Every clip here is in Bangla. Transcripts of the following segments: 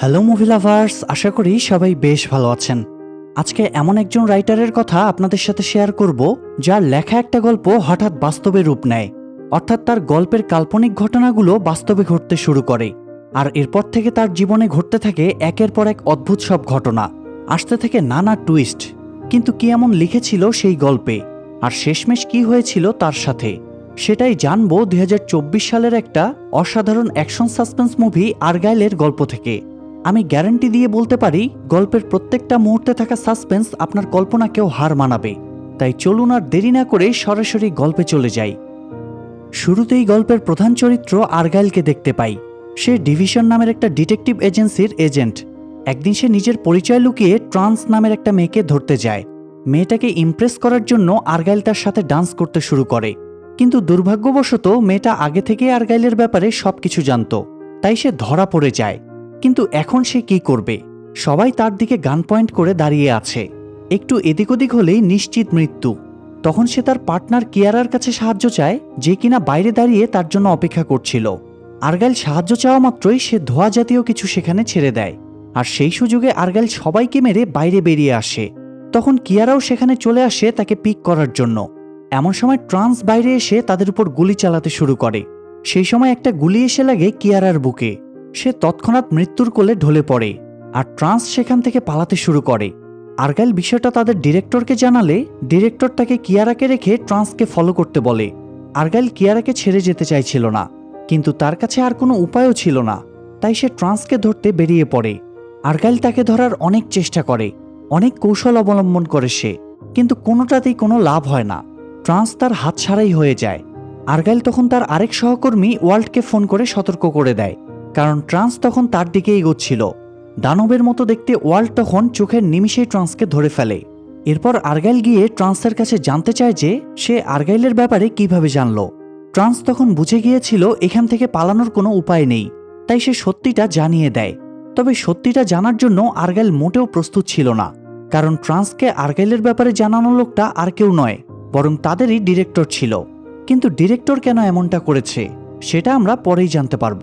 হ্যালো মুভি লাভার্স আশা করি সবাই বেশ ভালো আছেন। আজকে এমন একজন রাইটারের কথা আপনাদের সাথে শেয়ার করব, যার লেখা একটা গল্প হঠাৎ বাস্তবে রূপ নেয়। অর্থাৎ তার গল্পের কাল্পনিক ঘটনাগুলো বাস্তবে ঘটতে শুরু করে। আর এরপর থেকে তার জীবনে ঘটতে থাকে একের পর এক অদ্ভুত সব ঘটনা। আসতে থেকে নানা টুইস্ট কিন্তু কি এমন লিখেছিল সেই গল্পে? আর শেষমেশ কি হয়েছিল তার সাথে? সেটাই জানব দুই হাজার চব্বিশ সালের একটা অসাধারণ অ্যাকশন সাসপেন্স মুভি আরগাইলের গল্প থেকে। আমি গ্যারান্টি দিয়ে বলতে পারি, গল্পের প্রত্যেকটা মুহূর্তে থাকা সাসপেন্স আপনার কল্পনাকেও হার মানাবে। তাই চলুন আর দেরি না করে সরাসরি গল্পে চলে যাই। শুরুতেই গল্পের প্রধান চরিত্র আরগাইলকে দেখতে পাই। সে ডিভিশন নামের একটা ডিটেকটিভ এজেন্সির এজেন্ট। একদিন সে নিজের পরিচয় লুকিয়ে ট্রান্স নামের একটা মেয়েকে ধরতে যায়। মেয়েটাকে ইমপ্রেস করার জন্য আরগাইল তার সাথে ডান্স করতে শুরু করে। কিন্তু দুর্ভাগ্যবশত মেয়েটা আগে থেকে আরগাইলের ব্যাপারে সবকিছু জানত। তাই সে ধরা পড়ে যায়। কিন্তু এখন সে কি করবে? সবাই তার দিকে গান পয়েন্ট করে দাঁড়িয়ে আছে। একটু এদিক ওদিক হলেই নিশ্চিত মৃত্যু। তখন সে তার পার্টনার কিয়ারার কাছে সাহায্য চায়, যে কিনা বাইরে দাঁড়িয়ে তার জন্য অপেক্ষা করছিল। আরগাইল সাহায্য চাওয়া মাত্রই সে ধোয়া জাতীয় কিছু সেখানে ছেড়ে দেয়। আর সেই সুযোগে আরগাইল সবাইকে মেরে বাইরে বেরিয়ে আসে। তখন কিয়ারাও সেখানে চলে আসে তাকে পিক করার জন্য। এমন সময় ট্রান্স বাইরে এসে তাদের উপর গুলি চালাতে শুরু করে। সেই সময় একটা গুলি এসে লাগে কিয়ারার বুকে। সে তৎক্ষণাৎ মৃত্যুর কোলে ঢলে পড়ে আর ট্রান্স সেখান থেকে পালাতে শুরু করে। আরগাইল বিষয়টা তাদের ডিরেক্টরকে জানালে ডিরেক্টর তাকে কিয়ারাকে রেখে ট্রান্সকে ফলো করতে বলে। আরগাইল কিয়ারাকে ছেড়ে যেতে চাইছিল না, কিন্তু তার কাছে আর কোনো উপায়ও ছিল না, তাই সে ট্রান্সকে ধরতে বেরিয়ে পড়ে। আরগাইল তাকে ধরার অনেক চেষ্টা করে, অনেক কৌশল অবলম্বন করে সে, কিন্তু কোনোটাতেই কোনো লাভ হয় না। ট্রান্স তার হাত ছাড়াই হয়ে যায়। আরগাইল তখন তার আরেক সহকর্মী ওয়ার্ল্ডকে ফোন করে সতর্ক করে দেয়। কারণ ট্রান্স তখন তার দিকে এগোচ্ছিল। দানবের মতো দেখতে ওয়ার্ল্ড তখন চোখের নিমিষেই ট্রান্সকে ধরে ফেলে। এরপর আরগাইল গিয়ে ট্রান্সের কাছে জানতে চায় যে সে আরগাইলের ব্যাপারে কীভাবে জানল। ট্রান্স তখন বুঝে গিয়েছিল এখান থেকে পালানোর কোনো উপায় নেই, তাই সে সত্যিটা জানিয়ে দেয়। তবে সত্যিটা জানার জন্য আরগাইল মোটেও প্রস্তুত ছিল না, কারণ ট্রান্সকে আরগাইলের ব্যাপারে জানানো লোকটা আর কেউ নয়, বরং তাদেরই ডিরেক্টর ছিল। কিন্তু ডিরেক্টর কেন এমনটা করেছে, সেটা আমরা পরেই জানতে পারব।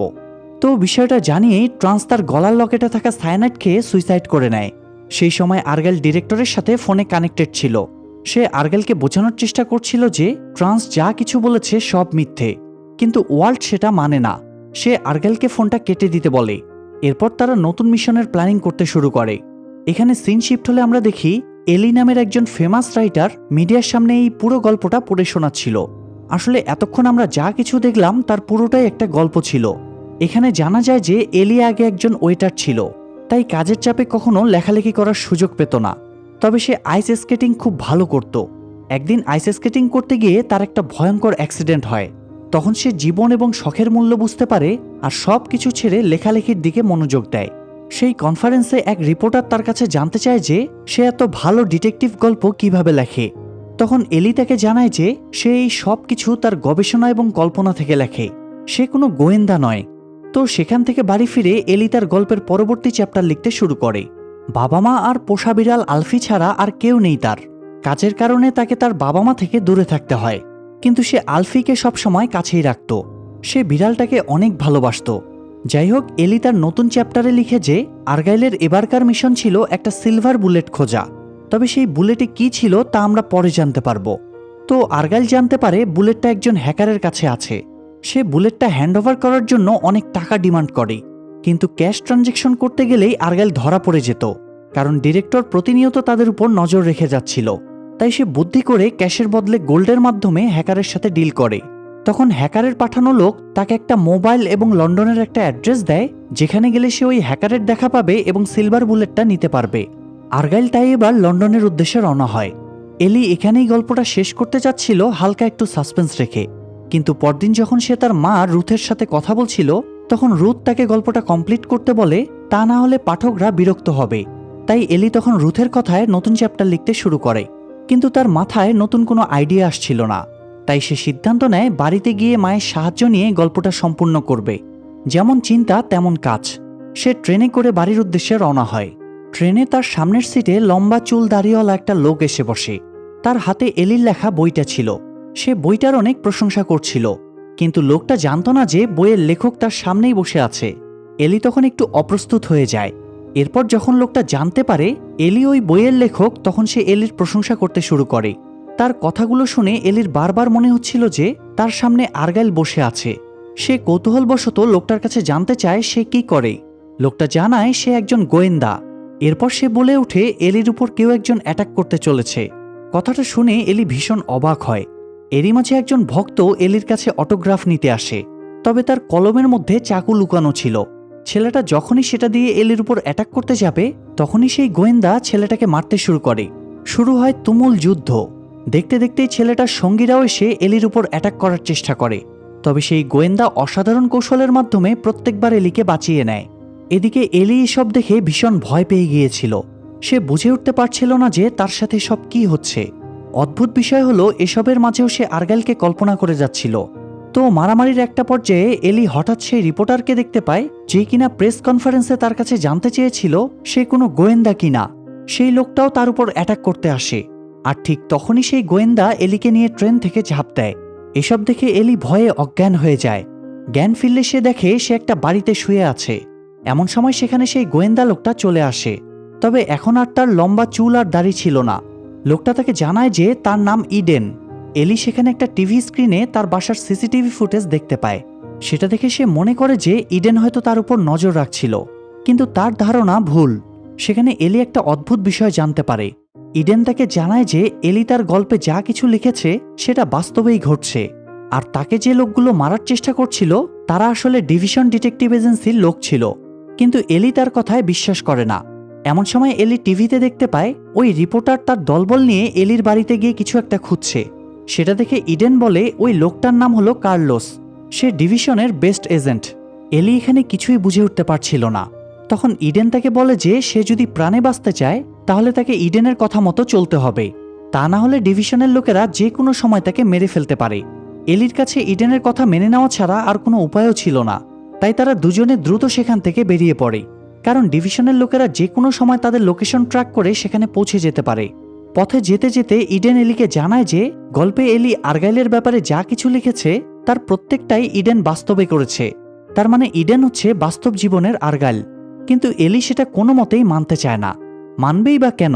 তো বিষয়টা জানিয়েই ট্রান্স তার গলার লকেটে থাকা সায়ানাইট খেয়ে সুইসাইড করে নেয়। সেই সময় আর্গেল ডিরেক্টরের সাথে ফোনে কানেক্টেড ছিল। সে আর্গেলকে বোঝানোর চেষ্টা করছিল যে ট্রান্স যা কিছু বলেছে সব মিথ্যে। কিন্তু ওয়ার্ল্ড সেটা মানে না। সে আর্গেলকে ফোনটা কেটে দিতে বলে। এরপর তারা নতুন মিশনের প্ল্যানিং করতে শুরু করে। এখানে সিন শিফট হলে আমরা দেখি, এলি নামের একজন ফেমাস রাইটার মিডিয়ার সামনে এই পুরো গল্পটা পড়ে শোনাচ্ছিল। আসলে এতক্ষণ আমরা যা কিছু দেখলাম তার পুরোটাই একটা গল্প ছিল। এখানে জানা যায় যে এলি আগে একজন ওয়েটার ছিল, তাই কাজের চাপে কখনো লেখালেখি করার সুযোগ পেত না। তবে সে আইস স্কেটিং খুব ভালো করত। একদিন আইস স্কেটিং করতে গিয়ে তার একটা ভয়ঙ্কর অ্যাক্সিডেন্ট হয়। তখন সে জীবন এবং শখের মূল্য বুঝতে পারে আর সব কিছু ছেড়ে লেখালেখির দিকে মনোযোগ দেয়। সেই কনফারেন্সে এক রিপোর্টার তার কাছে জানতে চায় যে সে এত ভালো ডিটেকটিভ গল্প কীভাবে লেখে। তখন এলি তাকে জানায় যে সে এই সব কিছু তার গবেষণা এবং কল্পনা থেকে লেখে। সে কোনো গোয়েন্দা নয়। তো সেখান থেকে বাড়ি ফিরে এলি তার গল্পের পরবর্তী চ্যাপ্টার লিখতে শুরু করে। বাবা মা আর পোষা বিড়াল আলফি ছাড়া আর কেউ নেই তার। কাজের কারণে তাকে তার বাবা মা থেকে দূরে থাকতে হয়। কিন্তু সে আলফিকে সবসময় কাছেই রাখত। সে বিড়ালটাকে অনেক ভালোবাসত। যাই হোক, এলি তার নতুন চ্যাপ্টারে লিখে যে, আরগাইলের এবারকার মিশন ছিল একটা সিলভার বুলেট খোঁজা। তবে সেই বুলেটে কি ছিল তা আমরা পরে জানতে পারব। তো আরগাইল জানতে পারে বুলেটটা একজন হ্যাকারের কাছে আছে। সে বুলেটটা হ্যান্ডওভার করার জন্য অনেক টাকা ডিমান্ড করে। কিন্তু ক্যাশ ট্রানজেকশন করতে গেলেই আরগাইল ধরা পড়ে যেত, কারণ ডিরেক্টর প্রতিনিয়ত তাদের উপর নজর রেখে যাচ্ছিল। তাই সে বুদ্ধি করে ক্যাশের বদলে গোল্ডের মাধ্যমে হ্যাকারের সাথে ডিল করে। তখন হ্যাকারের পাঠানো লোক তাকে একটা মোবাইল এবং লন্ডনের একটা অ্যাড্রেস দেয়, যেখানে গেলে সে ওই হ্যাকারের দেখা পাবে এবং সিলভার বুলেটটা নিতে পারবে। আরগাইল তাই এবার লন্ডনের উদ্দেশ্যে রওনা হয়। এলি এখানেই গল্পটা শেষ করতে চাচ্ছিল হালকা একটু সাসপেন্স রেখে। কিন্তু পরদিন যখন সে তার মা রুথের সাথে কথা বলছিল, তখন রুথ তাকে গল্পটা কমপ্লিট করতে বলে, তা না হলে পাঠকরা বিরক্ত হবে। তাই এলি তখন রুথের কথায় নতুন চ্যাপ্টার লিখতে শুরু করে। কিন্তু তার মাথায় নতুন কোনো আইডিয়া আসছিল না। তাই সে সিদ্ধান্ত নেয় বাড়িতে গিয়ে মায়ের সাহায্য নিয়ে গল্পটা সম্পূর্ণ করবে। যেমন চিন্তা, তেমন কাজ। সে ট্রেনে করে বাড়ির উদ্দেশ্যে রওনা হয়। ট্রেনে তার সামনের সিটে লম্বা চুল দাঁড়িয়েওয়ালা একটা লোক এসে বসে। তার হাতে এলির লেখা বইটা ছিল। সে বইটার অনেক প্রশংসা করছিল, কিন্তু লোকটা জানতো না যে বইয়ের লেখক তার সামনেই বসে আছে। এলি তখন একটু অপ্রস্তুত হয়ে যায়। এরপর যখন লোকটা জানতে পারে, এলি ওই বইয়ের লেখক, তখন সে এলির প্রশংসা করতে শুরু করে। তার কথাগুলো শুনে এলির বারবার মনে হচ্ছিল যে তার সামনে আর্গাইল বসে আছে। সে কৌতূহলবশত লোকটার কাছে জানতে চায় সে কি করে। লোকটা জানায় সে একজন গোয়েন্দা। এরপর সে বলে ওঠে, এলির উপর কেউ একজন অ্যাটাক করতে চলেছে। কথাটা শুনে এলি ভীষণ অবাক হয়। এরই মাঝে একজন ভক্ত এলির কাছে অটোগ্রাফ নিতে আসে, তবে তার কলমের মধ্যে চাকু লুকানো ছিল। ছেলেটা যখনই সেটা দিয়ে এলির উপর অ্যাটাক করতে যাবে, তখনই সেই গোয়েন্দা ছেলেটাকে মারতে শুরু করে। শুরু হয় তুমুল যুদ্ধ। দেখতে দেখতেই ছেলেটার সঙ্গীরাও এসে এলির উপর অ্যাটাক করার চেষ্টা করে। তবে সেই গোয়েন্দা অসাধারণ কৌশলের মাধ্যমে প্রত্যেকবার এলিকে বাঁচিয়ে নেয়। এদিকে এলি এসব দেখে ভীষণ ভয় পেয়ে গিয়েছিল। সে বুঝে উঠতে পারছিল না যে তার সাথে সব কি হচ্ছে। অদ্ভুত বিষয় হলো, এসবের মাঝেও সে আর্গাইলকে কল্পনা করে যাচ্ছিল। তো মারামারির একটা পর্যায়ে এলি হঠাৎ সেই রিপোর্টারকে দেখতে পায়, যে কিনা প্রেস কনফারেন্সে তার কাছে জানতে চেয়েছিল সে কোনো গোয়েন্দা কিনা। সেই লোকটাও তার উপর অ্যাটাক করতে আসে। আর ঠিক তখনই সেই গোয়েন্দা এলিকে নিয়ে ট্রেন থেকে ঝাঁপ দেয়। এসব দেখে এলি ভয়ে অজ্ঞান হয়ে যায়। জ্ঞান ফিরলে সে দেখে সে একটা বাড়িতে শুয়ে আছে। এমন সময় সেখানে সেই গোয়েন্দা লোকটা চলে আসে। তবে এখন আর তার লম্বা চুল আর দাড়ি ছিল না। লোকটা তাকে জানায় যে তার নাম ইডেন। এলি সেখানে একটা টিভি স্ক্রিনে তার বাসার সিসিটিভি ফুটেজ দেখতে পায়। সেটা দেখে সে মনে করে যে ইডেন হয়তো তার উপর নজর রাখছিল। কিন্তু তার ধারণা ভুল। সেখানে এলি একটা অদ্ভুত বিষয় জানতে পারে। ইডেন তাকে জানায় যে এলি তার গল্পে যা কিছু লিখেছে, সেটা বাস্তবেই ঘটছে। আর তাকে যে লোকগুলো মারার চেষ্টা করছিল, তারা আসলে ডিভিশন ডিটেকটিভ এজেন্সির লোক ছিল। কিন্তু এলি তার কথায় বিশ্বাস করে না। এমন সময় এলি টিভিতে দেখতে পায় ওই রিপোর্টার তার দলবল নিয়ে এলির বাড়িতে গিয়ে কিছু একটা খুঁজছে। সেটা দেখে ইডেন বলে ওই লোকটার নাম হলো কার্লোস। সে ডিভিশনের বেস্ট এজেন্ট। এলি এখানে কিছুই বুঝে উঠতে পারছিল না। তখন ইডেন তাকে বলে যে সে যদি প্রাণে বাঁচতে চায়, তাহলে তাকে ইডেনের কথা মতো চলতে হবে। তা না হলে ডিভিশনের লোকেরা যে কোনো সময় তাকে মেরে ফেলতে পারে। এলির কাছে ইডেনের কথা মেনে নেওয়া ছাড়া আর কোনো উপায়ও ছিল না। তাই তারা দুজনে দ্রুত সেখান থেকে বেরিয়ে পড়ে। কারণ ডিভিশনের লোকেরা যে কোনো সময় তাদের লোকেশন ট্র্যাক করে সেখানে পৌঁছে যেতে পারে। পথে যেতে যেতে ইডেন এলিকে জানায় যে, গল্পে এলি আর্গাইলের ব্যাপারে যা কিছু লিখেছে, তার প্রত্যেকটাই ইডেন বাস্তবে করেছে। তার মানে ইডেন হচ্ছে বাস্তব জীবনের আর্গাইল। কিন্তু এলি সেটা কোনো মতেই মানতে চায় না। মানবেই বা কেন?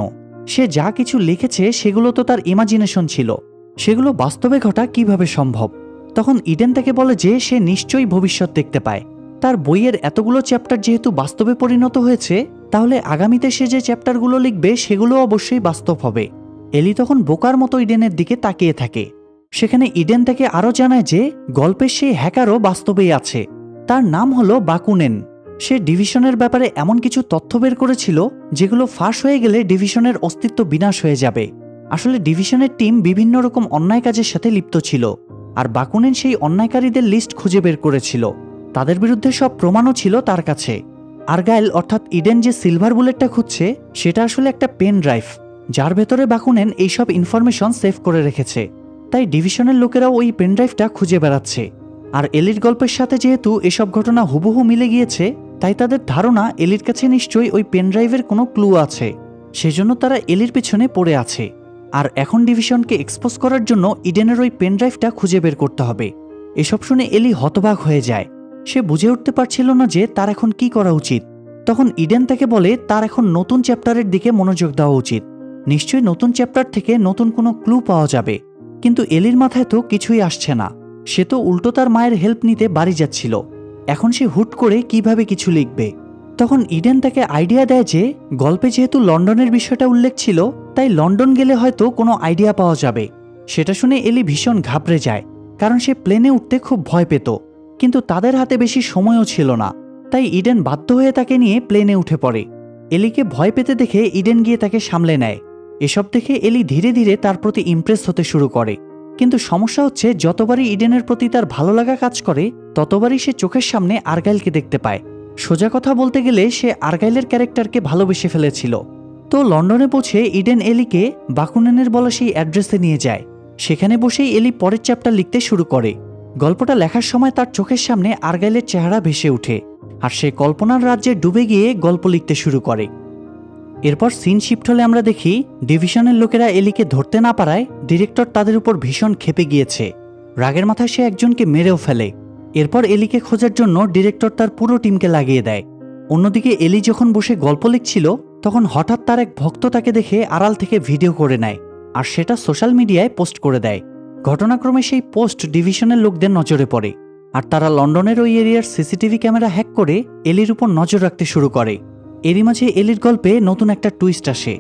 সে যা কিছু লিখেছে, সেগুলো তো তার ইমাজিনেশন ছিল। সেগুলো বাস্তবে ঘটা কীভাবে সম্ভব? তখন ইডেন তাকে বলে যে, সে নিশ্চয়ই ভবিষ্যৎ দেখতে পায়। তার বইয়ের এতগুলো চ্যাপ্টার যেহেতু বাস্তবে পরিণত হয়েছে, তাহলে আগামীতে সে যে চ্যাপ্টারগুলো লিখবে, সেগুলো অবশ্যই বাস্তব হবে। এলি তখন বোকার মতো ইডেনের দিকে তাকিয়ে থাকে। সেখানে ইডেন তাকে আরও জানায় যে, গল্পের সেই হ্যাকারও বাস্তবেই আছে। তার নাম হলো বাকুনেন। সে ডিভিশনের ব্যাপারে এমন কিছু তথ্য বের করেছিল, যেগুলো ফাঁস হয়ে গেলে ডিভিশনের অস্তিত্ব বিনাশ হয়ে যাবে। আসলে ডিভিশনের টিম বিভিন্ন রকম অন্যায় কাজের সাথে লিপ্ত ছিল, আর বাকুনেন সেই অন্যায়কারীদের লিস্ট খুঁজে বের করেছিল। তাদের বিরুদ্ধে সব প্রমাণও ছিল তার কাছে। আর্গাইল অর্থাৎ ইডেন যে সিলভার বুলেটটা খুঁজছে, সেটা আসলে একটা পেন ড্রাইভ, যার ভেতরে বাকুনেন এইসব ইনফরমেশন সেভ করে রেখেছে। তাই ডিভিশনের লোকেরাও ওই পেন ড্রাইভটা খুঁজে বেড়াচ্ছে। আর এলির গল্পের সাথে যেহেতু এসব ঘটনা হুবহু মিলে গিয়েছে, তাই তাদের ধারণা এলির কাছে নিশ্চয়ই ওই পেন ড্রাইভের কোনো ক্লু আছে। সেজন্য তারা এলির পিছনে পড়ে আছে। আর এখন ডিভিশনকে এক্সপোজ করার জন্য ইডেনের ওই পেন ড্রাইভটা খুঁজে বের করতে হবে। এসব শুনে এলি হতবাক হয়ে যায়। সে বুঝে উঠতে পারছিল না যে তার এখন কি করা উচিত। তখন ইডেন তাকে বলে, তার এখন নতুন চ্যাপ্টারের দিকে মনোযোগ দেওয়া উচিত। নিশ্চয়ই নতুন চ্যাপ্টার থেকে নতুন কোনো ক্লু পাওয়া যাবে। কিন্তু এলির মাথায় তো কিছুই আসছে না। সে তো উল্টো তার মায়ের হেল্প নিতে বাড়ি যাচ্ছিল। এখন সে হুট করে কীভাবে কিছু লিখবে? তখন ইডেন তাকে আইডিয়া দেয় যে, গল্পে যেহেতু লন্ডনের বিষয়টা উল্লেখ ছিল, তাই লন্ডন গেলে হয়তো কোনো আইডিয়া পাওয়া যাবে। সেটা শুনে এলি ভীষণ ঘাবড়ে যায়, কারণ সে প্লেনে উঠতে খুব ভয় পেত। কিন্তু তাদের হাতে বেশি সময়ও ছিল না। তাই ইডেন বাধ্য হয়ে তাকে নিয়ে প্লেনে উঠে পড়ে। এলিকে ভয় পেতে দেখে ইডেন গিয়ে তাকে সামলে নেয়। এসব দেখে এলি ধীরে ধীরে তার প্রতি ইমপ্রেস হতে শুরু করে। কিন্তু সমস্যা হচ্ছে, যতবারই ইডেনের প্রতি তার ভালো লাগা কাজ করে, ততবারই সে চোখের সামনে আর্গাইলকে দেখতে পায়। সোজা কথা বলতে গেলে, সে আর্গাইলের ক্যারেক্টারকে ভালোবেসে ফেলেছিল। তো লন্ডনে পৌঁছে ইডেন এলিকে বাকুনেনের বলা সেই অ্যাড্রেসে নিয়ে যায়। সেখানে বসেই এলি পরের চ্যাপ্টার লিখতে শুরু করে। গল্পটা লেখার সময় তার চোখের সামনে আর্গাইলের চেহারা ভেসে ওঠে, আর সে কল্পনার রাজ্যে ডুবে গিয়ে গল্প লিখতে শুরু করে। এরপর সিন শিফট হলে আমরা দেখি, ডিভিশনের লোকেরা এলিকে ধরতে না পারায় ডিরেক্টর তাদের উপর ভীষণ ক্ষেপে গিয়েছে। রাগের মাথায় সে একজনকে মেরেও ফেলে। এরপর এলিকে খোঁজার জন্য ডিরেক্টর তার পুরো টিমকে লাগিয়ে দেয়। অন্যদিকে এলি যখন বসে গল্প লিখছিল, তখন হঠাৎ তার এক ভক্ত তাকে দেখে আড়াল থেকে ভিডিও করে নেয়, আর সেটা সোশ্যাল মিডিয়ায় পোস্ট করে দেয়। ঘটনাক্রমে সেই পোস্ট ডিভিশনের লোকদের নজরে পড়ে, আর তারা লন্ডনের ওই এরিয়ার সিসিটিভি ক্যামেরা হ্যাক করে এলির উপর নজর রাখতে শুরু করে। এরই মাঝে এলির গল্পে নতুন একটা টুইস্ট আসে।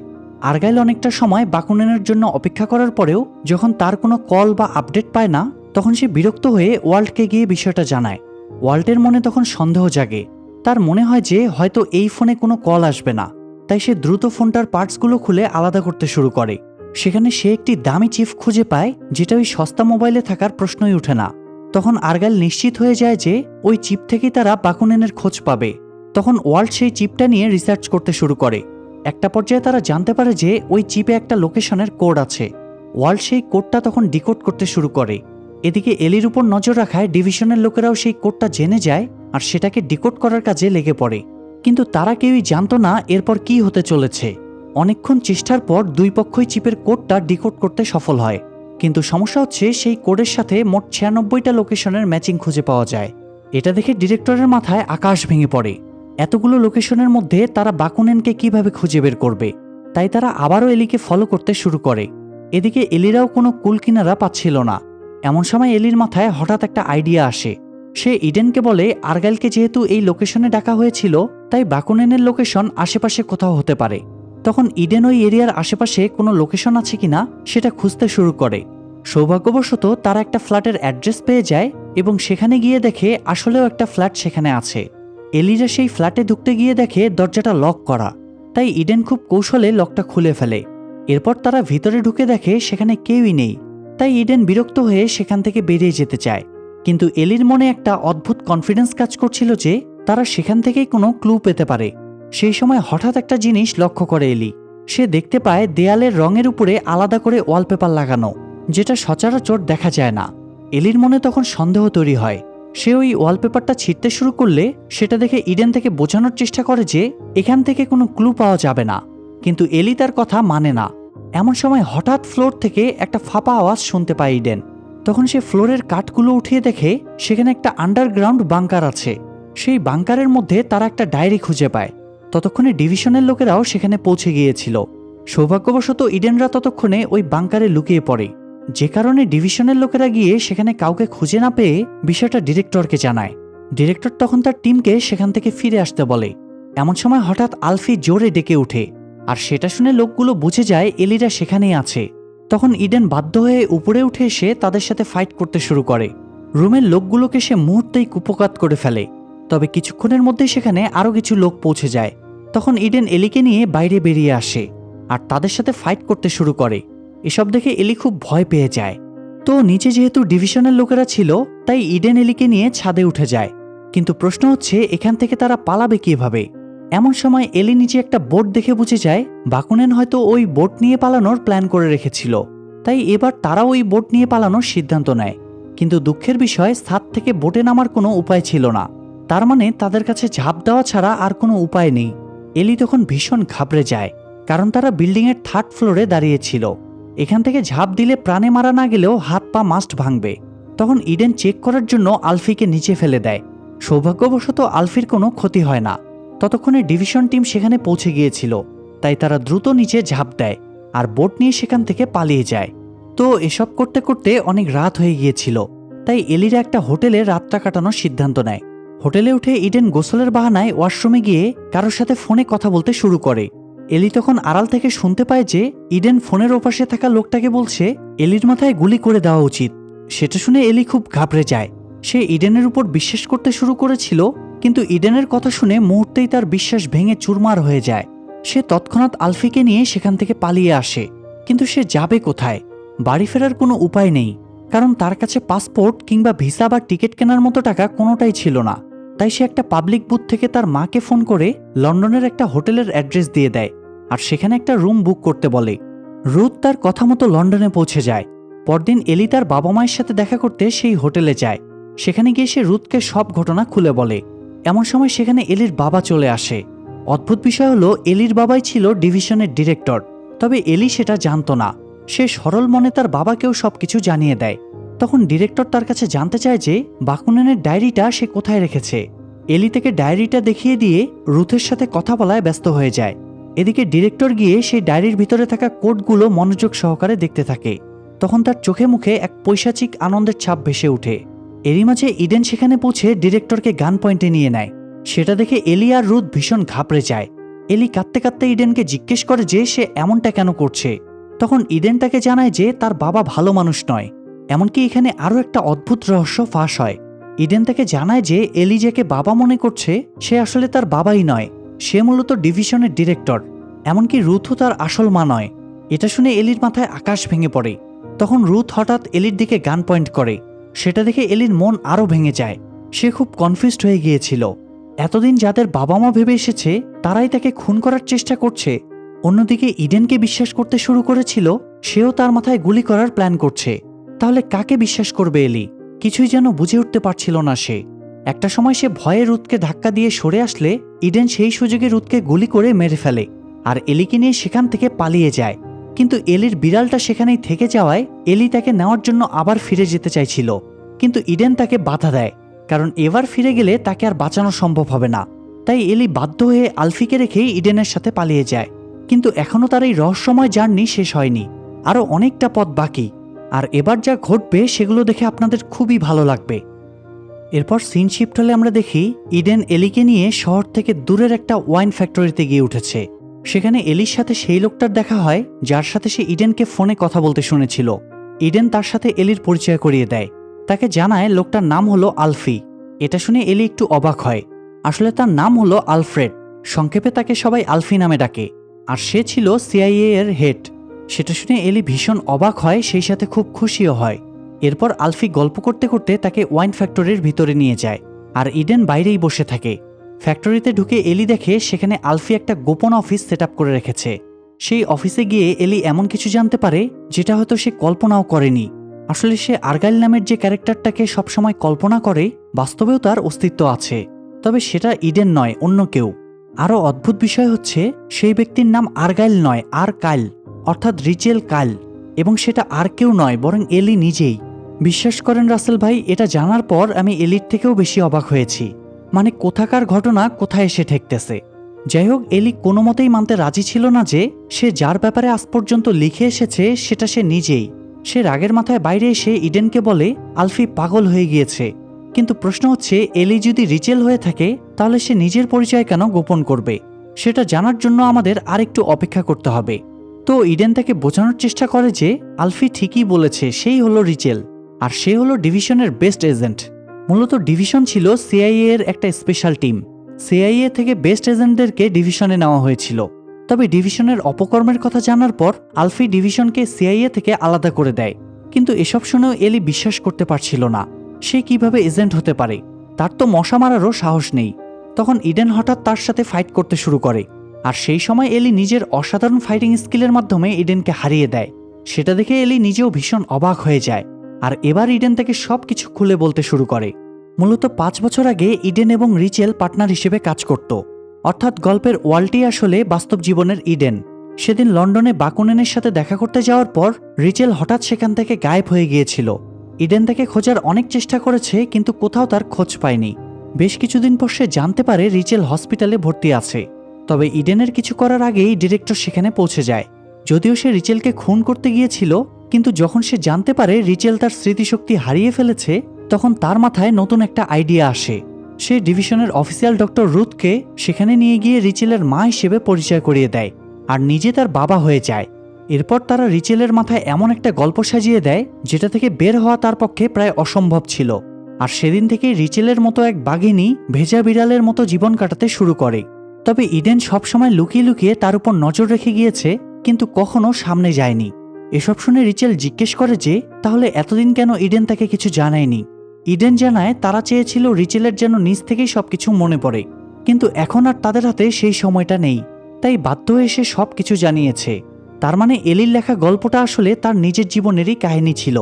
আর্গাইল অনেকটা সময় বাকুনেনের জন্য অপেক্ষা করার পরেও যখন তার কোনো কল বা আপডেট পায় না, তখন সে বিরক্ত হয়ে ওয়ার্ল্ডকে গিয়ে বিষয়টা জানায়। ওয়ার্ল্ডের মনে তখন সন্দেহ জাগে। তার মনে হয় যে হয়তো এই ফোনে কোনো কল আসবে না, তাই সে দ্রুত ফোনটার পার্টসগুলো খুলে আলাদা করতে শুরু করে। সেখানে সে একটি দামি চিপ খুঁজে পায়, যেটা ওই সস্তা মোবাইলে থাকার প্রশ্নই ওঠে না। তখন আর্গাইল নিশ্চিত হয়ে যায় যে, ওই চিপ থেকেই তারা বাকুনেনের খোঁজ পাবে। তখন ওয়ার্ল্ড সেই চিপটা নিয়ে রিসার্চ করতে শুরু করে। একটা পর্যায়ে তারা জানতে পারে যে, ওই চিপে একটা লোকেশনের কোড আছে। ওয়ার্ল্ড সেই কোডটা তখন ডিকোড করতে শুরু করে। এদিকে এলির উপর নজর রাখায় ডিভিশনের লোকেরাও সেই কোডটা জেনে যায় আর সেটাকে ডিকোড করার কাজে লেগে পড়ে। কিন্তু তারা কেউই জানতো না এরপর কি হতে চলেছে। অনেকক্ষণ চেষ্টার পর দুই পক্ষই চিপের কোডটা ডিকোড করতে সফল হয়। কিন্তু সমস্যা হচ্ছে, সেই কোডের সাথে মোট ছিয়ানব্বইটা লোকেশনের ম্যাচিং খুঁজে পাওয়া যায়। এটা দেখে ডিরেক্টরের মাথায় আকাশ ভেঙে পড়ে। এতগুলো লোকেশনের মধ্যে তারা বাকুনেনকে কীভাবে খুঁজে বের করবে? তাই তারা আবারও এলিকে ফলো করতে শুরু করে। এদিকে এলিরাও কোনো কুল কিনারা পাচ্ছিল না। এমন সময় এলির মাথায় হঠাৎ একটা আইডিয়া আসে। সে ইডেনকে বলে, আর্গাইলকে যেহেতু এই লোকেশনে ডাকা হয়েছিল, তাই বাকুনেনের লোকেশন আশেপাশে কোথাও হতে পারে। তখন ইডেন ওই এরিয়ার আশেপাশে কোনো লোকেশন আছে কিনা সেটা খুঁজতে শুরু করে। সৌভাগ্যবশত তারা একটা ফ্ল্যাটের অ্যাড্রেস পেয়ে যায় এবং সেখানে গিয়ে দেখে আসলেও একটা ফ্ল্যাট সেখানে আছে। এলিরা সেই ফ্ল্যাটে ঢুকতে গিয়ে দেখে দরজাটা লক করা। তাই ইডেন খুব কৌশলে লকটা খুলে ফেলে। এরপর তারা ভিতরে ঢুকে দেখে সেখানে কেউই নেই। তাই ইডেন বিরক্ত হয়ে সেখান থেকে বেরিয়ে যেতে চায়। কিন্তু এলির মনে একটা অদ্ভুত কনফিডেন্স কাজ করছিল যে তারা সেখান থেকেই কোনো ক্লু পেতে পারে। সেই সময় হঠাৎ একটা জিনিস লক্ষ্য করে এলি। সে দেখতে পায় দেয়ালের রঙের উপরে আলাদা করে ওয়ালপেপার লাগানো, যেটা সচরাচর দেখা যায় না। এলির মনে তখন সন্দেহ তৈরি হয়। সে ওই ওয়ালপেপারটা ছিঁড়তে শুরু করলে সেটা দেখে ইডেন থেকে বোঝানোর চেষ্টা করে যে এখান থেকে কোনো ক্লু পাওয়া যাবে না। কিন্তু এলি তার কথা মানে না। এমন সময় হঠাৎ ফ্লোর থেকে একটা ফাঁপা আওয়াজ শুনতে পায় ইডেন। তখন সে ফ্লোরের কাঠগুলো উঠিয়ে দেখে সেখানে একটা আন্ডারগ্রাউন্ড বাংকার আছে। সেই বাংকারের মধ্যে তারা একটা ডায়েরি খুঁজে পায়। ততক্ষণে ডিভিশনের লোকেরাও সেখানে পৌঁছে গিয়েছিল। সৌভাগ্যবশত ইডেনরা ততক্ষণে ওই বাংকারে লুকিয়ে পড়ে। যে কারণে ডিভিশনের লোকেরা গিয়ে সেখানে কাউকে খুঁজে না পেয়ে বিষয়টা ডিরেক্টরকে জানায়। ডিরেক্টর তখন তার টিমকে সেখান থেকে ফিরে আসতে বলে। এমন সময় হঠাৎ আলফি জোরে ডেকে ওঠে আর সেটা শুনে লোকগুলো বুঝে যায় এলিরা সেখানেই আছে। তখন ইডেন বাধ্য হয়ে উপরে উঠে এসে তাদের সাথে ফাইট করতে শুরু করে। রুমের লোকগুলোকে সে মুহূর্তেই কুপকাত করে ফেলে। তবে কিছুক্ষণের মধ্যেই সেখানে আরও কিছু লোক পৌঁছে যায়। তখন ইডেন এলিকে নিয়ে বাইরে বেরিয়ে আসে আর তাদের সাথে ফাইট করতে শুরু করে। এসব দেখে এলি খুব ভয় পেয়ে যায়। তো নিচে যেহেতু ডিভিশনের লোকেরা ছিল, তাই ইডেন এলিকে নিয়ে ছাদে উঠে যায়। কিন্তু প্রশ্ন হচ্ছে, এখান থেকে তারা পালাবে কীভাবে? এমন সময় এলি নিচে একটা বোট দেখে বুঝে যায়, বাকুনেন হয়তো ওই বোট নিয়ে পালানোর প্ল্যান করে রেখেছিল। তাই এবার তারা ওই বোট নিয়ে পালানোর সিদ্ধান্ত নেয়। কিন্তু দুঃখের বিষয়, ছাদ থেকে বোটে নামার কোনো উপায় ছিল না। তার মানে তাদের কাছে ঝাঁপ দেওয়া ছাড়া আর কোনো উপায় নেই। এলি তখন ভীষণ ঘাবড়ে যায়, কারণ তারা বিল্ডিংয়ের থার্ড ফ্লোরে দাঁড়িয়েছিল এখান থেকে ঝাঁপ দিলে প্রাণে মারা না গেলেও হাত পা মাস্ট ভাঙবে। তখন ইডেন চেক করার জন্য আলফিকে নিচে ফেলে দেয়। সৌভাগ্যবশত আলফির কোনো ক্ষতি হয় না। ততক্ষণে ডিভিশন টিম সেখানে পৌঁছে গিয়েছিল, তাই তারা দ্রুত নিচে ঝাঁপ দেয় আর বোট নিয়ে সেখান থেকে পালিয়ে যায়। তো এসব করতে করতে অনেক রাত হয়ে গিয়েছিল, তাই এলিরা একটা হোটেলে রাতটা কাটানোর সিদ্ধান্ত নেয়। হোটেলে উঠে ইডেন গোসলের বাহানায় ওয়াশরুমে গিয়ে কারোর সাথে ফোনে কথা বলতে শুরু করে। এলি তখন আড়াল থেকে শুনতে পায় যে ইডেন ফোনের ওপাশে থাকা লোকটাকে বলছে, এলির মাথায় গুলি করে দেওয়া উচিত। সেটা শুনে এলি খুব ঘাবড়ে যায়। সে ইডেনের উপর বিশ্বাস করতে শুরু করেছিল, কিন্তু ইডেনের কথা শুনে মুহূর্তেই তার বিশ্বাস ভেঙে চুরমার হয়ে যায়। সে তৎক্ষণাৎ আলফিকে নিয়ে সেখান থেকে পালিয়ে আসে। কিন্তু সে যাবে কোথায়? বাড়ি ফেরার কোনো উপায় নেই। কারণ তার কাছে পাসপোর্ট কিংবা ভিসা বা টিকিট কেনার মতো টাকা কোনোটাই ছিল না। তাই সে একটা পাবলিক বুথ থেকে তার মাকে ফোন করে লন্ডনের একটা হোটেলের অ্যাড্রেস দিয়ে দেয় আর সেখানে একটা রুম বুক করতে বলে। রুথ তার কথা মতো লন্ডনে পৌঁছে যায়। পরদিন এলি তার বাবা মায়ের সাথে দেখা করতে সেই হোটেলে যায়। সেখানে গিয়ে সে রুথকে সব ঘটনা খুলে বলে। এমন সময় সেখানে এলির বাবা চলে আসে। অদ্ভুত বিষয় হলো, এলির বাবাই ছিল ডিভিশনের ডিরেক্টর তবে এলি সেটা জানত না। সে সরল মনে তার বাবাকেও সবকিছু জানিয়ে দেয়। তখন ডিরেক্টর তার কাছে জানতে চায় যে বাকুনেনের ডায়েরিটা সে কোথায় রেখেছে। এলি থেকে ডায়েরিটা দেখিয়ে দিয়ে রুথের সাথে কথা বলায় ব্যস্ত হয়ে যায়। এদিকে ডিরেক্টর গিয়ে সেই ডায়েরির ভিতরে থাকা কোডগুলো মনোযোগ সহকারে দেখতে থাকে। তখন তার চোখে মুখে এক পৈশাচিক আনন্দের ছাপ ভেসে ওঠে। এরই মাঝে ইডেন সেখানে পৌঁছে ডিরেক্টরকে গান পয়েন্টে নিয়ে নেয়। সেটা দেখে এলি আর রুথ ভীষণ ঘাবড়ে যায়। এলি কাঁদতে কাঁদতে ইডেনকে জিজ্ঞেস করে যে সে এমনটা কেন করছে। তখন ইডেন তাকে জানায় যে তার বাবা ভালো মানুষ নয়। এমনকি এখানে আরও একটা অদ্ভুত রহস্য ফাঁস হয়। ইডেন তাকে জানায় যে এলি যাকে বাবা মনে করছে, সে আসলে তার বাবাই নয়, সে মূলত ডিভিশনের ডিরেক্টর। এমনকি রুথও তার আসল মা নয়। এটা শুনে এলির মাথায় আকাশ ভেঙে পড়ে। তখন রুথ হঠাৎ এলির দিকে গান পয়েন্ট করে। সেটা দেখে এলির মন আরও ভেঙে যায়। সে খুব কনফিউজড হয়ে গিয়েছিল। এতদিন যাদের বাবা মা ভেবে এসেছে, তারাই তাকে খুন করার চেষ্টা করছে। অন্যদিকে ইডেনকে বিশ্বাস করতে শুরু করেছিল, সেও তার মাথায় গুলি করার প্ল্যান করছে। তাহলে কাকে বিশ্বাস করবে এলি? কিছুই যেন বুঝে উঠতে পারছিল না সে। একটা সময় সে ভয়ে রুথকে ধাক্কা দিয়ে সরে আসলে ইডেন সেই সুযোগে রুথকে গুলি করে মেরে ফেলে আর এলিকে নিয়ে সেখান থেকে পালিয়ে যায়। কিন্তু এলির বিড়ালটা সেখানেই থেকে যাওয়ায় এলি তাকে নেওয়ার জন্য আবার ফিরে যেতে চাইছিল। কিন্তু ইডেন তাকে বাধা দেয়, কারণ এবার ফিরে গেলে তাকে আর বাঁচানো সম্ভব হবে না। তাই এলি বাধ্য হয়ে আলফিকে রেখেই ইডেনের সাথে পালিয়ে যায়। কিন্তু এখনও তার এই রহস্যময় জার্নি শেষ হয়নি। আরও অনেকটা পথ বাকি। আর এবার যা ঘটবে সেগুলো দেখে আপনাদের খুবই ভালো লাগবে। এরপর সিন শিফট হলে আমরা দেখি ইডেন এলিকে নিয়ে শহর থেকে দূরের একটা ওয়াইন ফ্যাক্টরিতে গিয়ে উঠেছে। সেখানে এলির সাথে সেই লোকটার দেখা হয়, যার সাথে সে ইডেনকে ফোনে কথা বলতে শুনেছিল। ইডেন তার সাথে এলির পরিচয় করিয়ে দেয়। তাকে জানায় লোকটার নাম হলো আলফি। এটা শুনে এলি একটু অবাক হয়। আসলে তার নাম হলো আলফ্রেড। সংক্ষেপে তাকে সবাই আলফি নামে ডাকে। আর সে ছিল সিআইএ এর হেড। সেটা শুনে এলি ভীষণ অবাক হয়, সেই সাথে খুব খুশিও হয়। এরপর আলফি গল্প করতে করতে তাকে ওয়াইন ফ্যাক্টরির ভিতরে নিয়ে যায়, আর ইডেন বাইরেই বসে থাকে। ফ্যাক্টরিতে ঢুকে এলি দেখে সেখানে আলফি একটা গোপন অফিস সেট করে রেখেছে। সেই অফিসে গিয়ে এলি এমন কিছু জানতে পারে, যেটা হয়তো সে কল্পনাও করেনি। আসলে সে আর্গাইল নামের যে ক্যারেক্টারটাকে সবসময় কল্পনা করে, বাস্তবেও তার অস্তিত্ব আছে। তবে সেটা ইডেন নয়, অন্য কেউ। আরও অদ্ভুত বিষয় হচ্ছে, সেই ব্যক্তির নাম আর্গাইল নয় আর কাইল অর্থাৎ রিচেল কাইল এবং সেটা আর কেউ নয়, বরং এলি নিজেই। বিশ্বাস করেন রাসেল ভাই, এটা জানার পর আমি এলির থেকেও বেশি অবাক হয়েছি। মানে কোথাকার ঘটনা, কোথায় এসে ঠেকতেছে? যাই হোক, এলি কোনো মতেই মানতে রাজি ছিল না যে, সে যার ব্যাপারে আজ পর্যন্ত লিখে এসেছে, সেটা সে নিজেই। সে রাগের মাথায় বাইরে এসে ইডেনকে বলে, আলফি পাগল হয়ে গিয়েছে। কিন্তু প্রশ্ন হচ্ছে, এলি যদি রিচেল হয়ে থাকে, তাহলে সে নিজের পরিচয় কেন গোপন করবে? সেটা জানার জন্য আমাদের আরেকটু অপেক্ষা করতে হবে। তো ইডেন তাকে বোঝানোর চেষ্টা করে যে আলফি ঠিকই বলেছে, সেই হলো রিচেল, আর সে হলো ডিভিশনের বেস্ট এজেন্ট। মূলত ডিভিশন ছিল সিআইএ এর একটা স্পেশাল টিম। সিআইএ থেকে বেস্ট এজেন্টদেরকে ডিভিশনে নেওয়া হয়েছিল। তবে ডিভিশনের অপকর্মের কথা জানার পর আলফি ডিভিশনকে সিআইএ থেকে আলাদা করে দেয়। কিন্তু এসব শুনেও এলি বিশ্বাস করতে পারছিল না, সে কীভাবে এজেন্ট হতে পারে? তার তো মশা মারারও সাহস নেই। তখন ইডেন হঠাৎ তার সাথে ফাইট করতে শুরু করে। আর সেই সময় এলি নিজের অসাধারণ ফাইটিং স্কিলের মাধ্যমে ইডেনকে হারিয়ে দেয়। সেটা দেখে এলি নিজেও ভীষণ অবাক হয়ে যায়। আর এবার ইডেন তাকে সব কিছু খুলে বলতে শুরু করে। মূলত পাঁচ বছর আগে ইডেন এবং রিচেল পার্টনার হিসেবে কাজ করত। অর্থাৎ গল্পের ওয়ালটি আসলে বাস্তব জীবনের ইডেন। সেদিন লন্ডনে বাকুনেনের সাথে দেখা করতে যাওয়ার পর রিচেল হঠাৎ সেখান থেকে গায়েব হয়ে গিয়েছিল। ইডেন তাকে খোঁজার অনেক চেষ্টা করেছে, কিন্তু কোথাও তার খোঁজ পায়নি। বেশ কিছুদিন পর সে জানতে পারে রিচেল হসপিটালে ভর্তি আছে। তবে ইডেনের কিছু করার আগেই ডিরেক্টর সেখানে পৌঁছে যায়। যদিও সে রিচেলকে খুন করতে গিয়েছিল, কিন্তু যখন সে জানতে পারে রিচেল তার স্মৃতিশক্তি হারিয়ে ফেলেছে, তখন তার মাথায় নতুন একটা আইডিয়া আসে। সে ডিভিশনের অফিসিয়াল ডক্টর রুথকে সেখানে নিয়ে গিয়ে রিচেলের মা হিসেবে পরিচয় করিয়ে দেয় আর নিজে তার বাবা হয়ে যায়। এরপর তারা রিচেলের মাথায় এমন একটা গল্প সাজিয়ে দেয়, যেটা থেকে বের হওয়া তার পক্ষে প্রায় অসম্ভব ছিল। আর সেদিন থেকে রিচেলের মতো এক বাঘিনী ভেজা বিড়ালের মতো জীবন কাটাতে শুরু করে। তবে ইডেন সবসময় লুকিয়ে লুকিয়ে তার উপর নজর রেখে গিয়েছে, কিন্তু কখনো সামনে যায়নি। এসব শুনে রিচেল জিজ্ঞেস করে যে, তাহলে এতদিন কেন ইডেন তাকে কিছু জানায়নি? ইডেন জানায় তারা চেয়েছিল রিচেলের যেন নিজ থেকেই সবকিছু মনে পড়ে, কিন্তু এখন আর তাদের হাতে সেই সময়টা নেই। তাই বাধ্য হয়ে সে সব কিছু জানিয়েছে। তার মানে এলির লেখা গল্পটা আসলে তার নিজের জীবনেরই কাহিনী ছিল।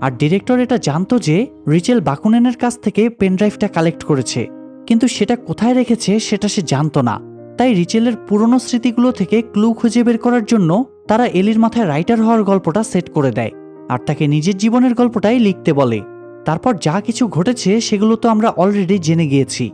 আর ডিরেক্টর এটা জানতো যে, রিচেল বাকুনেনের কাছ থেকে পেনড্রাইভটা কালেক্ট করেছে। কিন্তু সেটা কোথায় রেখেছে সেটা সে জানতো না। তাই রিচেলের পুরনো স্মৃতিগুলো থেকে ক্লু খুঁজে বের করার জন্য তারা এলির মাথায় রাইটার হওয়ার গল্পটা সেট করে দেয় আর তাকে নিজের জীবনের গল্পটাই লিখতে বলে। তারপর যা কিছু ঘটেছে সেগুলো তো আমরা অলরেডি জেনে গিয়েছি।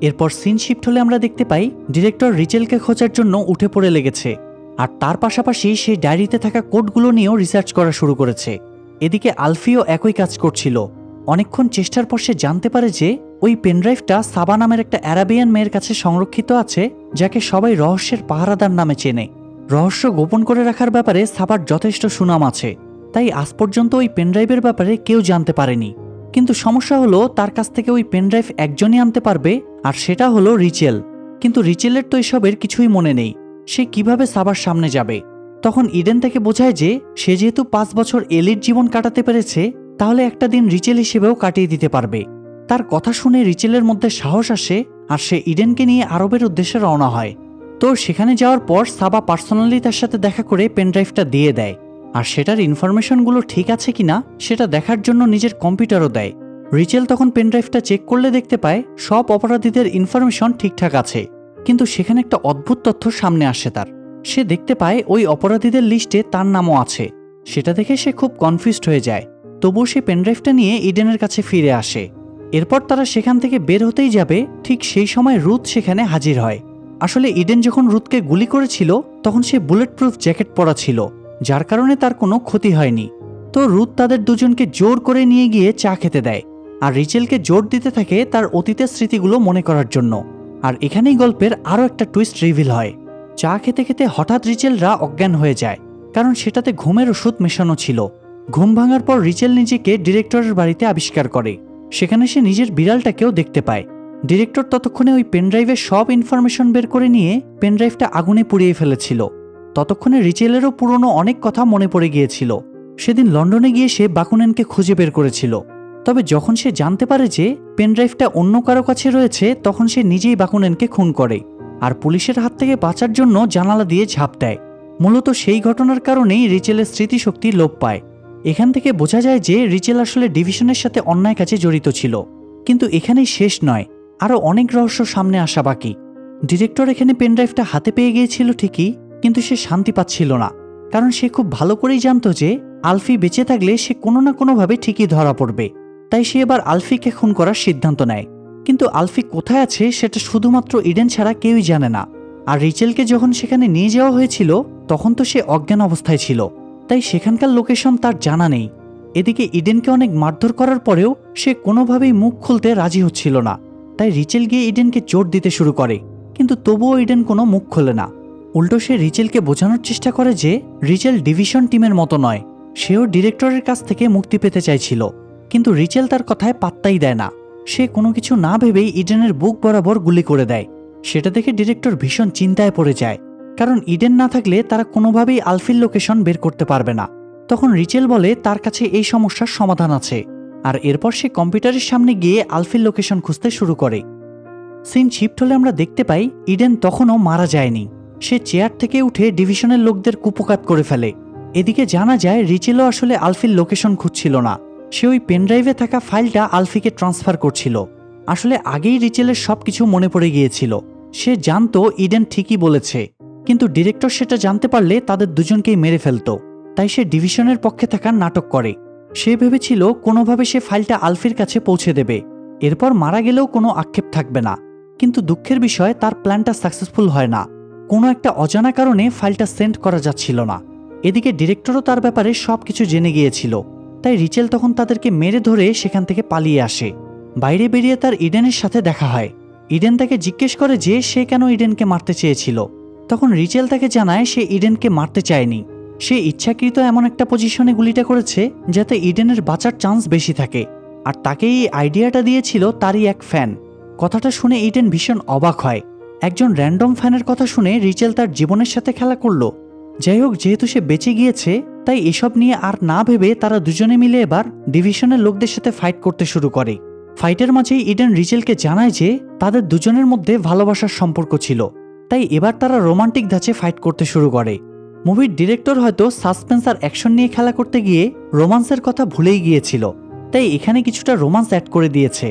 এরপর সিন শিফট হলে আমরা দেখতে পাই ডিরেক্টর রিচেলকে খোঁজার জন্য উঠে পড়ে লেগেছে আর তার পাশাপাশি সেই ডায়েরিতে থাকা কোডগুলো নিয়েও রিসার্চ করা শুরু করেছে। এদিকে আলফিও একই কাজ করছিল। অনেকক্ষণ চেষ্টার পর সে জানতে পারে যে ওই পেনড্রাইভটা সাবা নামের একটা অ্যারাবিয়ান মেয়ের কাছে সংরক্ষিত আছে, যাকে সবাই রহস্যের পাহারাদার নামে চেনে। রহস্য গোপন করে রাখার ব্যাপারে সাবার যথেষ্ট সুনাম আছে, তাই আজ পর্যন্ত ওই পেনড্রাইভের ব্যাপারে কেউ জানতে পারেনি। কিন্তু সমস্যা হলো, তার কাছ থেকে ওই পেনড্রাইভ একজনই আনতে পারবে, আর সেটা হলো রিচেল। কিন্তু রিচেলের তো এসবের কিছুই মনে নেই, সে কীভাবে সাবার সামনে যাবে? তখন ইডেন থেকে বোঝায় যে, সে যেহেতু পাঁচ বছর এলির জীবন কাটাতে পেরেছে তাহলে একটা দিন রিচেল হিসেবেও কাটিয়ে দিতে পারবে। তার কথা শুনে রিচেলের মধ্যে সাহস আসে আর সে ইডেনকে নিয়ে আরবের উদ্দেশ্যে রওনা হয়। তো সেখানে যাওয়ার পর সাবা পার্সোনালি তার সাথে দেখা করে পেনড্রাইভটা দিয়ে দেয়। আর সেটার ইনফরমেশনগুলো ঠিক আছে কিনা সেটা দেখার জন্য নিজের কম্পিউটারও দেয়। রিচেল তখন পেনড্রাইভটা চেক করলে দেখতে পায় সব অপরাধীদের ইনফরমেশন ঠিকঠাক আছে। কিন্তু সেখানে একটা অদ্ভুত তথ্য সামনে আসে তার। সে দেখতে পায় ওই অপরাধীদের লিস্টে তার নামও আছে। সেটা দেখে সে খুব কনফিউজড হয়ে যায়। তবুও সে পেনড্রাইভটা নিয়ে ইডেনের কাছে ফিরে আসে। এরপর তারা সেখান থেকে বের হতেই যাবে, ঠিক সেই সময় রুথ সেখানে হাজির হয়। আসলে ইডেন যখন রুথকে গুলি করেছিল, তখন সে বুলেট প্রুফ জ্যাকেট পরা ছিল, যার কারণে তার কোনো ক্ষতি হয়নি। তো রুথ তাদের দুজনকে জোর করে নিয়ে গিয়ে চা খেতে দেয়, আর রিচেলকে জোর দিতে থাকে তার অতীতের স্মৃতিগুলো মনে করার জন্য। আর এখানেই গল্পের আরও একটা টুইস্ট রিভিল হয়। চা খেতে খেতে হঠাৎ রিচেলরা অজ্ঞান হয়ে যায়, কারণ সেটাতে ঘুমের ওষুধ মেশানো ছিল। ঘুম ভাঙার পর রিচেল নিজেকে ডিরেক্টরের বাড়িতে আবিষ্কার করে। সেখানে সে নিজের বিড়ালটাকেও দেখতে পায়। ডিরেক্টর ততক্ষণে ওই পেনড্রাইভের সব ইনফরমেশন বের করে নিয়ে পেনড্রাইভটা আগুনে পুড়িয়ে ফেলেছিল। ততক্ষণে রিচেলেরও পুরনো অনেক কথা মনে পড়ে গিয়েছিল। সেদিন লন্ডনে গিয়ে সে বাকুনেনকে খুঁজে বের করেছিল। তবে যখন সে জানতে পারে যে পেনড্রাইভটা অন্য কারও কাছে রয়েছে, তখন সে নিজেই বাকুনেনকে খুন করে আর পুলিশের হাত থেকে বাঁচার জন্য জানালা দিয়ে ঝাঁপ দেয়। মূলত সেই ঘটনার কারণেই রিচেলের স্মৃতিশক্তি লোপ পায়। এখান থেকে বোঝা যায় যে রিচেল আসলে ডিভিশনের সাথে অন্যায় কাজে জড়িত ছিল। কিন্তু এখানেই শেষ নয়, আরও অনেক রহস্য সামনে আসা বাকি। ডিরেক্টর এখানে পেনড্রাইভটা হাতে পেয়ে গিয়েছিল ঠিকই, কিন্তু সে শান্তি পাচ্ছিল না। কারণ সে খুব ভালো করেই জানতো যে, আলফি বেঁচে থাকলে সে কোনো না কোনোভাবে ঠিকই ধরা পড়বে। তাই সে এবার আলফিকে খুন করার সিদ্ধান্ত নেয়। কিন্তু আলফি কোথায় আছে সেটা শুধুমাত্র ইডেন ছাড়া কেউই জানে না। আর রিচেলকে যখন সেখানে নিয়ে যাওয়া হয়েছিল, তখন তো সে অজ্ঞান অবস্থায় ছিল। তাই সেখানকার লোকেশন তার জানা নেই। এদিকে ইডেনকে অনেক মারধর করার পরেও সে কোনোভাবেই মুখ খুলতে রাজি হচ্ছিল না। তাই রিচেল গিয়ে ইডেনকে জোর দিতে শুরু করে, কিন্তু তবুও ইডেন কোনো মুখ খোলে না। উল্টো সে রিচেলকে বোঝানোর চেষ্টা করে যে রিচেল ডিভিশন টিমের মতো নয়, সেও ডিরেক্টরের কাছ থেকে মুক্তি পেতে চাইছিল। কিন্তু রিচেল তার কথায় পাত্তাই দেয় না। সে কোনো কিছু না ভেবেই ইডেনের বুক বরাবর গুলি করে দেয়। সেটা দেখে ডিরেক্টর ভীষণ চিন্তায় পড়ে যায়। কারণ ইডেন না থাকলে তারা কোনোভাবেই আলফির লোকেশন বের করতে পারবে না। তখন রিচেল বলে, তার কাছে এই সমস্যার সমাধান আছে। আর এরপর সে কম্পিউটারের সামনে গিয়ে আলফির লোকেশন খুঁজতে শুরু করে। সিন শিফট হলে আমরা দেখতে পাই, ইডেন তখনও মারা যায়নি। সে চেয়ার থেকে উঠে ডিভিশনের লোকদের কুপকাত করে ফেলে। এদিকে জানা যায়, রিচেলও আসলে আলফির লোকেশন খুঁজছিল না। সে ওই পেনড্রাইভে থাকা ফাইলটা আলফিকে ট্রান্সফার করছিল। আসলে আগেই রিচেলের সব কিছু মনে পড়ে গিয়েছিল। সে জানতো ইডেন ঠিকই বলেছে। কিন্তু ডিরেক্টর সেটা জানতে পারলে তাদের দুজনকেই মেরে ফেলত। তাই সে ডিভিশনের পক্ষে থাকার নাটক করে। সে ভেবেছিল কোনোভাবে সে ফাইলটা আলফির কাছে পৌঁছে দেবে। এরপর মারা গেলেও কোনো আক্ষেপ থাকবে না। কিন্তু দুঃখের বিষয়, তার প্ল্যানটা সাকসেসফুল হয় না। কোনো একটা অজানা কারণে ফাইলটা সেন্ড করা যাচ্ছিল না। এদিকে ডিরেক্টরও তার ব্যাপারে সব কিছু জেনে গিয়েছিল। তাই রিচেল তখন তাদেরকে মেরে ধরে সেখান থেকে পালিয়ে আসে। বাইরে বেরিয়ে তার ইডেনের সাথে দেখা হয়। ইডেন তাকে জিজ্ঞেস করে যে সে কেন ইডেনকে মারতে চেয়েছিল। তখন রিচেল তাকে জানায় সে ইডেনকে মারতে চায়নি। সে ইচ্ছাকৃত এমন একটা পজিশনে গুলিটা করেছে যাতে ইডেনের বাঁচার চান্স বেশি থাকে। আর তাকে এই আইডিয়াটা দিয়েছিল তারই এক ফ্যান কথাটা শুনে ইডেন ভীষণ অবাক হয়। একজন র্যান্ডম ফ্যানের কথা শুনে রিচেল তার জীবনের সাথে খেলা করল। যাই হোক, যেহেতু সে বেঁচে গিয়েছে, তাই এসব নিয়ে আর না ভেবে তারা দুজনে মিলে এবার ডিভিশনের লোকদের সাথে ফাইট করতে শুরু করে। ফাইটের মাঝেই ইডেন রিচেলকে জানায় যে তাদের দুজনের মধ্যে ভালোবাসার সম্পর্ক ছিল। তাই এবার তারা রোমান্টিক ধাঁচে ফাইট করতে শুরু করে। মুভির ডিরেক্টর হয়তো সাসপেন্স আর অ্যাকশন নিয়ে খেলা করতে গিয়ে রোমান্সের কথা ভুলেই গিয়েছিল, তাই এখানে কিছুটা রোমান্স অ্যাড করে দিয়েছে।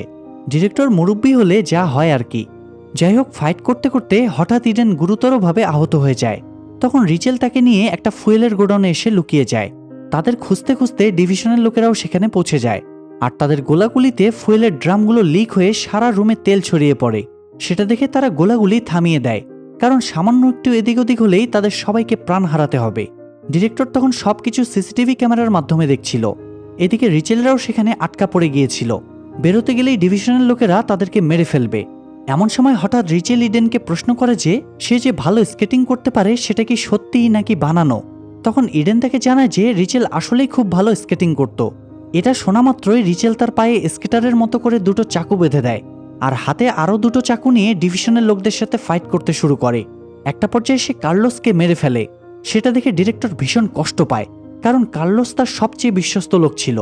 ডিরেক্টর মুরব্বী হলে যা হয় আর কি। যাই হোক, ফাইট করতে করতে হঠাৎ ইডেন গুরুতরভাবে আহত হয়ে যায়। তখন রিচেল তাকে নিয়ে একটা ফুয়েলের গোডাউনে এসে লুকিয়ে যায়। তাদের খুঁজতে খুঁজতে ডিভিশনের লোকেরাও সেখানে পৌঁছে যায়। আর তাদের গোলাগুলিতে ফুয়েলের ড্রামগুলো লিক হয়ে সারা রুমে তেল ছড়িয়ে পড়ে। সেটা দেখে তারা গোলাগুলি থামিয়ে দেয়। কারণ সামান্য একটু এদিক ওদিক হলেই তাদের সবাইকে প্রাণ হারাতে হবে। ডিরেক্টর তখন সবকিছু সিসিটিভি ক্যামেরার মাধ্যমে দেখছিল। এদিকে রিচেলরাও সেখানে আটকা পড়ে গিয়েছিল। বেরোতে গেলেই ডিভিশনের লোকেরা তাদেরকে মেরে ফেলবে। এমন সময় হঠাৎ রিচেল ইডেনকে প্রশ্ন করে যে, সে যে ভালো স্কেটিং করতে পারে, সেটা কি সত্যিই নাকি বানানো? তখন ইডেন তাকে জানায় যে, রিচেল আসলেই খুব ভালো স্কেটিং করত। এটা শোনা মাত্রই রিচেল তার পায়ে স্কেটারের মতো করে দুটো চাকু বেঁধে দেয়। আর হাতে আরও দুটো চাকু নিয়ে ডিভিশনের লোকদের সাথে ফাইট করতে শুরু করে। একটা পর্যায়ে সে কার্লোসকে মেরে ফেলে। সেটা দেখে ডিরেক্টর ভীষণ কষ্ট পায়, কারণ কার্লোস তার সবচেয়ে বিশ্বস্ত লোক ছিল।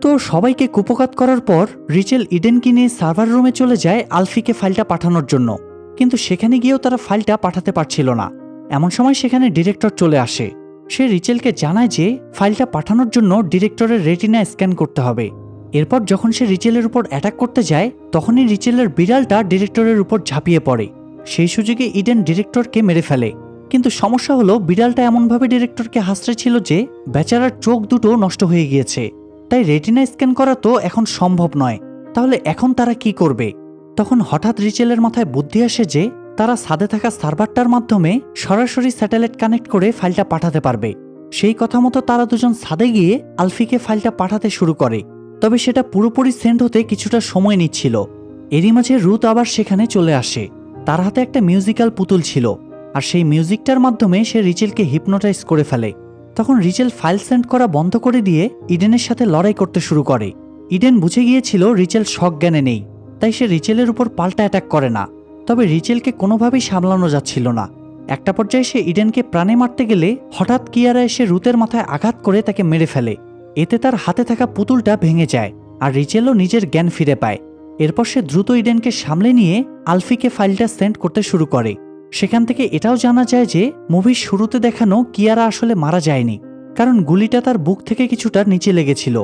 তো সবাইকে কুপকাত করার পর রিচেল ইডেনকে নিয়ে সার্ভার রুমে চলে যায় আলফিকে ফাইলটা পাঠানোর জন্য। কিন্তু সেখানে গিয়েও তারা ফাইলটা পাঠাতে পারছিল না। এমন সময় সেখানে ডিরেক্টর চলে আসে। সে রিচেলকে জানায় যে, ফাইলটা পাঠানোর জন্য ডিরেক্টরের রেটিনা স্ক্যান করতে হবে। এরপর যখন সে রিচেলের উপর অ্যাটাক করতে যায়, তখনই রিচেলের বিড়ালটা ডিরেক্টরের উপর ঝাঁপিয়ে পড়ে। সেই সুযোগে ইডেন ডিরেক্টরকে মেরে ফেলে। কিন্তু সমস্যা হলো, বিড়ালটা এমনভাবে ডিরেক্টরকে হাসড়ে ছিল যে, বেচারার চোখ দুটো নষ্ট হয়ে গিয়েছে। তাই রেটিনা স্ক্যান করা তো এখন সম্ভব নয়। তাহলে এখন তারা কি করবে? তখন হঠাৎ রিচেলের মাথায় বুদ্ধি আসে যে, তারা সাদে থাকা সার্ভারটার মাধ্যমে সরাসরি স্যাটেলাইট কানেক্ট করে ফাইলটা পাঠাতে পারবে। সেই কথা মতো তারা দুজন সাদে গিয়ে আলফিকে ফাইলটা পাঠাতে শুরু করে। তবে সেটা পুরোপুরি সেন্ড হতে কিছুটা সময় নিচ্ছিল। এরই মাঝে রুত আবার সেখানে চলে আসে। তার হাতে একটা মিউজিক্যাল পুতুল ছিল, আর সেই মিউজিকটার মাধ্যমে সে রিচেলকে হিপনোটাইজ করে ফেলে। তখন রিচেল ফাইল সেন্ড করা বন্ধ করে দিয়ে ইডেনের সাথে লড়াই করতে শুরু করে। ইডেন বুঝে গিয়েছিল রিচেল জ্ঞানে নেই, তাই সে রিচেলের উপর পাল্টা অ্যাটাক করে না। তবে রিচেলকে কোনোভাবেই সামলানো যাচ্ছিল না। একটা পর্যায়ে সে ইডেনকে প্রাণে মারতে গেলে হঠাৎ কিয়ারা এসে রুতের মাথায় আঘাত করে তাকে মেরে ফেলে। এতে তার হাতে থাকা পুতুলটা ভেঙে যায় আর রিচেলও নিজের জ্ঞান ফিরে পায়। এরপর সে দ্রুত ইডেনকে সামলে নিয়ে আলফিকে ফাইলটা সেন্ড করতে শুরু করে। সেখান থেকে এটাও জানা যায় যে, মুভির শুরুতে দেখানো কিয়ারা আসলে মারা যায়নি, কারণ গুলিটা তার বুক থেকে কিছুটা নিচে লেগেছিল।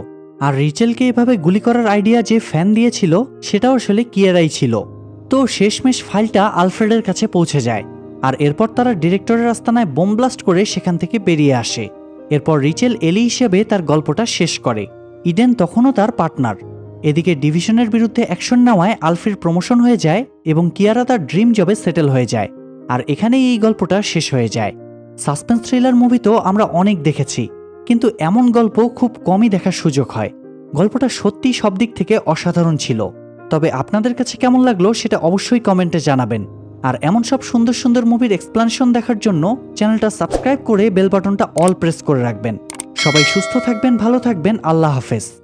আর রিচেলকে এভাবে গুলি করার আইডিয়া যে ফ্যান দিয়েছিল, সেটাও আসলে কিয়ারাই ছিল। তো শেষমেশ ফাইলটা আলফ্রেডের কাছে পৌঁছে যায়, আর এরপর তারা ডিরেক্টরের আস্তানায় বোম ব্লাস্ট করে সেখান থেকে বেরিয়ে আসে। এরপর রিচেল এলি হিসেবে তার গল্পটা শেষ করে। ইডেন তখনও তার পার্টনার। এদিকে ডিভিশনের বিরুদ্ধে অ্যাকশন নেওয়ায় আলফির প্রমোশন হয়ে যায় এবং কিয়ারা তার ড্রিম জবে সেটেল হয়ে যায়। আর এখানেই এই গল্পটা শেষ হয়ে যায়। সাসপেন্স থ্রিলার মুভি তো আমরা অনেক দেখেছি, কিন্তু এমন গল্প খুব কমই দেখার সুযোগ হয়। গল্পটা সত্যি সব দিক থেকে অসাধারণ ছিল। তবে আপনাদের কাছে কেমন লাগল সেটা অবশ্যই কমেন্টে জানাবেন। আর এমন সব সুন্দর সুন্দর মুভির এক্সপ্লানেশন দেখার জন্য চ্যানেলটা সাবস্ক্রাইব করে বেল বাটনটা অল প্রেস করে রাখবেন। সবাই সুস্থ থাকবেন, ভালো থাকবেন, আল্লাহ হাফেজ।